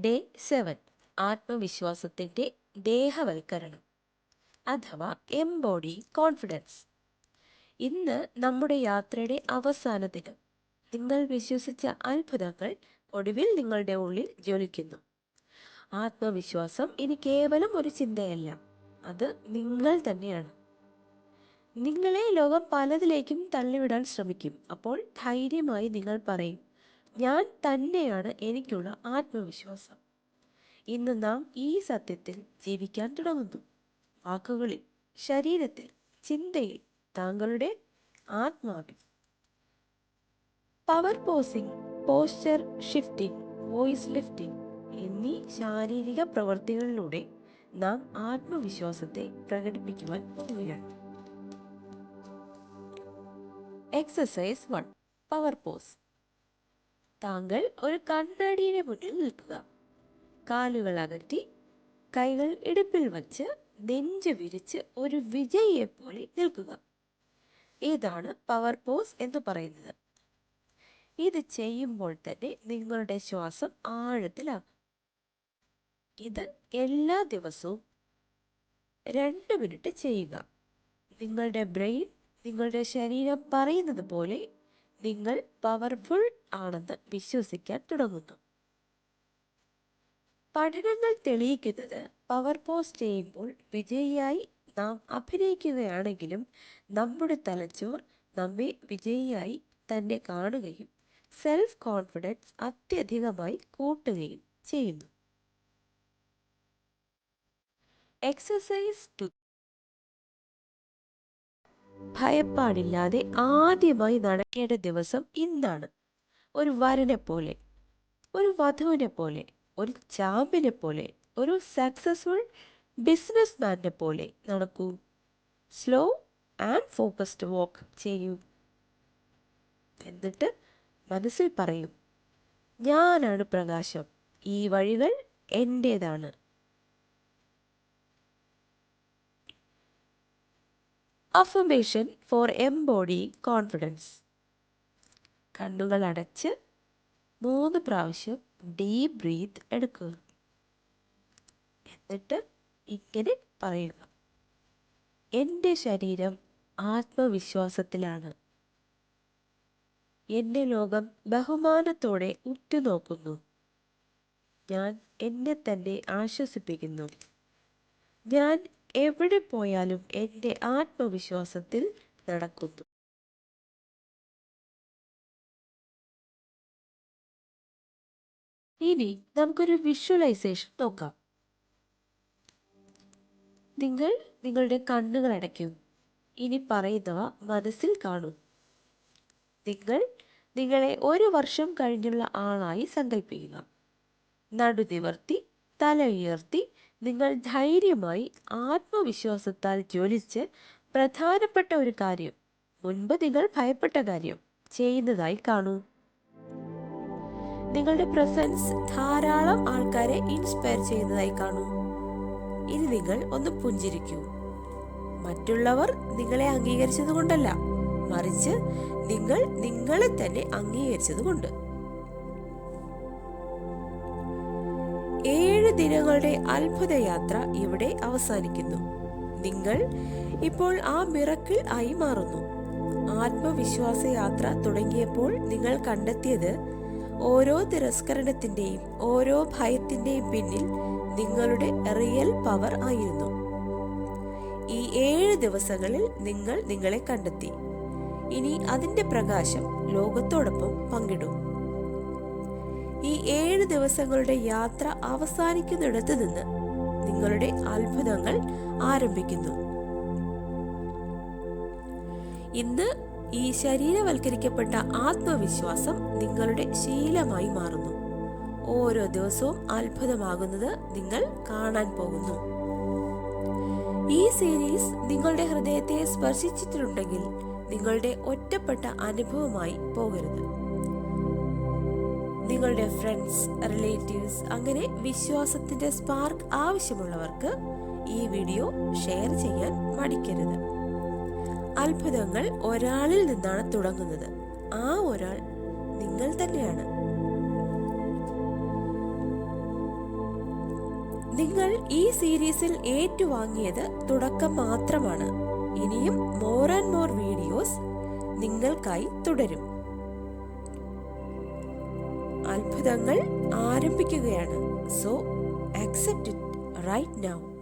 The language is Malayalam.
ഡേ സെവൻ ആത്മവിശ്വാസത്തിന്റെ ദേഹവൽക്കരണം അഥവാ എംബോഡി കോൺഫിഡൻസ് ഇന്ന് നമ്മുടെ യാത്രയുടെ അവസാന ദിനം. നിങ്ങൾ വിശ്വസിച്ച അത്ഭുതങ്ങൾ ഒടുവിൽ നിങ്ങളുടെ ഉള്ളിൽ ജ്വലിക്കുന്നു. ആത്മവിശ്വാസം ഇനി കേവലം ഒരു ചിന്തയല്ല അത് നിങ്ങൾ തന്നെയാണ്. നിങ്ങളെ ലോകം പലതിലേക്കും തള്ളിവിടാൻ ശ്രമിക്കും. അപ്പോൾ ധൈര്യമായി നിങ്ങൾ പറയും ഞാൻ തന്നെയാണ് എനിക്കുള്ള ആത്മവിശ്വാസം. ഇന്ന് നാം ഈ സത്യത്തിൽ ജീവിക്കാൻ തുടങ്ങുന്നു. വാക്കുകളിൽ ശരീരത്തിൽ ചിന്തയിൽ താങ്കളുടെ ആത്മാവിൽ. Power posing posture shifting voice lifting എന്നീ ശാരീരിക പ്രവൃത്തികളിലൂടെ നാം ആത്മവിശ്വാസത്തെ പ്രകടിപ്പിക്കുവാൻ പോവുകയാണ്. എക്സസൈസ് വൺ പവർ പോസ് താങ്കൾ ഒരു കണ്ണാടിയുടെ മുന്നിൽ നിൽക്കുക. കാലുകൾ അകറ്റി കൈകൾ ഇടുപ്പിൽ വച്ച് നെഞ്ച് വിരിച്ച് ഒരു വിജയിയെ പോലെ നിൽക്കുക. ഇതാണ് പവർ പോസ് എന്ന് പറയുന്നത്. ഇത് ചെയ്യുമ്പോൾ തന്നെ നിങ്ങളുടെ ശ്വാസം ആഴത്തിലാകും. ഇത് എല്ലാ ദിവസവും രണ്ട് മിനിറ്റ് ചെയ്യുക. നിങ്ങളുടെ ബ്രെയിൻ നിങ്ങളുടെ ശരീരം പറയുന്നത് പോലെ നിങ്ങൾ പവർഫുൾ ആണെന്ന് വിശ്വസിക്കാൻ തുടങ്ങുന്നു. പഠനങ്ങൾ തെളിയിക്കുന്നത് പവർ പോസ് ചെയ്യുമ്പോൾ വിജയിയായി നാം അഭിനയിക്കുകയാണെങ്കിലും നമ്മുടെ തലച്ചോർ നമ്മെ വിജയിയായി തന്നെ കാണുകയും സെൽഫ് കോൺഫിഡൻസ് അത്യധികമായി കൂട്ടുകയും ചെയ്യുന്നു. എക്സസൈസ് ടു ഭയപ്പാടില്ലാതെ ആദ്യമായി നടക്കേണ്ട ദിവസം ഇന്നാണ്. ഒരു വരനെ പോലെ ഒരു വധുവിനെ പോലെ ഒരു ചാമ്പിനെ പോലെ ഒരു സക്സസ്ഫുൾ ബിസിനസ് മാനെ പോലെ നടക്കൂ. സ്ലോ ആൻഡ് ഫോക്കസ്ഡ് വോക്ക് ചെയ്യൂ. എന്നിട്ട് മനസ്സിൽ പറയും ഞാനാണ് പ്രകാശം. ഈ വഴികൾ എന്റേതാണ് അഫർമേഷൻ ഫോർ എംബോഡി കോൺഫിഡൻസ് കണ്ണുകൾ അടച്ച് മൂന്ന് പ്രാവശ്യം ഡീപ് ബ്രീത്ത് എടുക്കുക. എന്നിട്ട് ഇങ്ങനെ പറയുക. എന്റെ ശരീരം ആത്മവിശ്വാസത്തിലാണ്. എന്റെ ലോകം ബഹുമാനത്തോടെ ഉറ്റുനോക്കുന്നു. ഞാൻ എന്നെ തന്നെ ആശ്വസിപ്പിക്കുന്നു. ഞാൻ എവിടെ പോയാലും എന്റെ ആത്മവിശ്വാസത്തിൽ നടക്കുന്നു. ഇനി നമുക്കൊരു വിഷ്വലൈസേഷൻ നോക്കാം. നിങ്ങൾ നിങ്ങളുടെ കണ്ണുകൾ അടയ്ക്കും. ഇനി പറയുന്നവ മനസ്സിൽ കാണും. നിങ്ങൾ നിങ്ങളെ ഒരു വർഷം കഴിഞ്ഞുള്ള ആളായി സങ്കല്പിക്കുക നടുനിവർത്തി തല ഉയർത്തി നിങ്ങൾ ധൈര്യമായി ആത്മവിശ്വാസത്താൽ ജ്വലിച്ച് പ്രധാനപ്പെട്ട ഒരു കാര്യം മുൻപ് നിങ്ങൾ ഭയപ്പെട്ട കാര്യം ചെയ്യുന്നതായി കാണൂ. നിങ്ങളുടെ പ്രസൻസ് ധാരാളം ആൾക്കാരെ ഇൻസ്പയർ ചെയ്യുന്നതായി കാണൂ. ഇനി നിങ്ങൾ ഒന്ന് പുഞ്ചിരിക്കൂ. മറ്റുള്ളവർ നിങ്ങളെ അംഗീകരിച്ചത് കൊണ്ടല്ല മറിച്ച് നിങ്ങൾ നിങ്ങളെ തന്നെ അംഗീകരിച്ചത് ഏഴ് ദിനങ്ങളുടെ അത്ഭുത യാത്ര ഇവിടെ അവസാനിക്കുന്നു. നിങ്ങൾ ഇപ്പോൾ ആ മിറക്കിൾ ആയി മാറുന്നു. ആത്മവിശ്വാസ യാത്ര തുടങ്ങിയപ്പോൾ നിങ്ങൾ കണ്ടെത്തിയത് ഓരോ തിരസ്കരണത്തിന്റെയും ഓരോ ഭയത്തിന്റെയും പിന്നിൽ നിങ്ങളുടെ റിയൽ പവർ ആയിരുന്നു. ഈ ഏഴ് ദിവസങ്ങളിൽ നിങ്ങൾ നിങ്ങളെ കണ്ടെത്തി. ഇനി അതിന്റെ പ്രകാശം ലോകത്തോടൊപ്പം പങ്കിടും. ഈ ഏഴ് ദിവസങ്ങളുടെ യാത്ര അവസാനിക്കുന്നിടത്ത് നിന്ന് നിങ്ങളുടെ അത്ഭുതങ്ങൾ ആരംഭിക്കുന്നു. ഇന്ന് ഈ ശരീരവൽക്കരിക്കപ്പെട്ട ആത്മവിശ്വാസം നിങ്ങളുടെ ശീലമായി മാറുന്നു. ഓരോ ദിവസവും അത്ഭുതമാകുന്നത് നിങ്ങൾ കാണാൻ പോകുന്നു. ഈ സീരീസ് നിങ്ങളുടെ ഹൃദയത്തെ സ്പർശിച്ചിട്ടുണ്ടെങ്കിൽ നിങ്ങളുടെ ഒറ്റപ്പെട്ട അനുഭവമായി പോകരുത്. നിങ്ങളുടെ ഫ്രണ്ട്സ് റിലേറ്റീവ്സ് അങ്ങനെ വിശ്വാസത്തിന്റെ സ്പാർക്ക് ആവശ്യമുള്ളവർക്ക് ഈ വീഡിയോ ഷെയർ ചെയ്യാൻ മടിക്കരുത്. അത്ഭുതങ്ങൾ ഒരാളിൽ നിന്നാണ് തുടങ്ങുന്നത്. ആ ഒരാൾ നിങ്ങൾ തന്നെയാണ്. നിങ്ങൾ ഈ സീരീസിൽ ഏറ്റുവാങ്ങിയത് തുടക്കം മാത്രമാണ്. ഇനിയും മോർ ആൻഡ് മോർ വീഡിയോസ് നിങ്ങൾക്കായി തുടരും. അത്ഭുതങ്ങൾ ആരംഭിക്കുകയാണ്. So accept it right now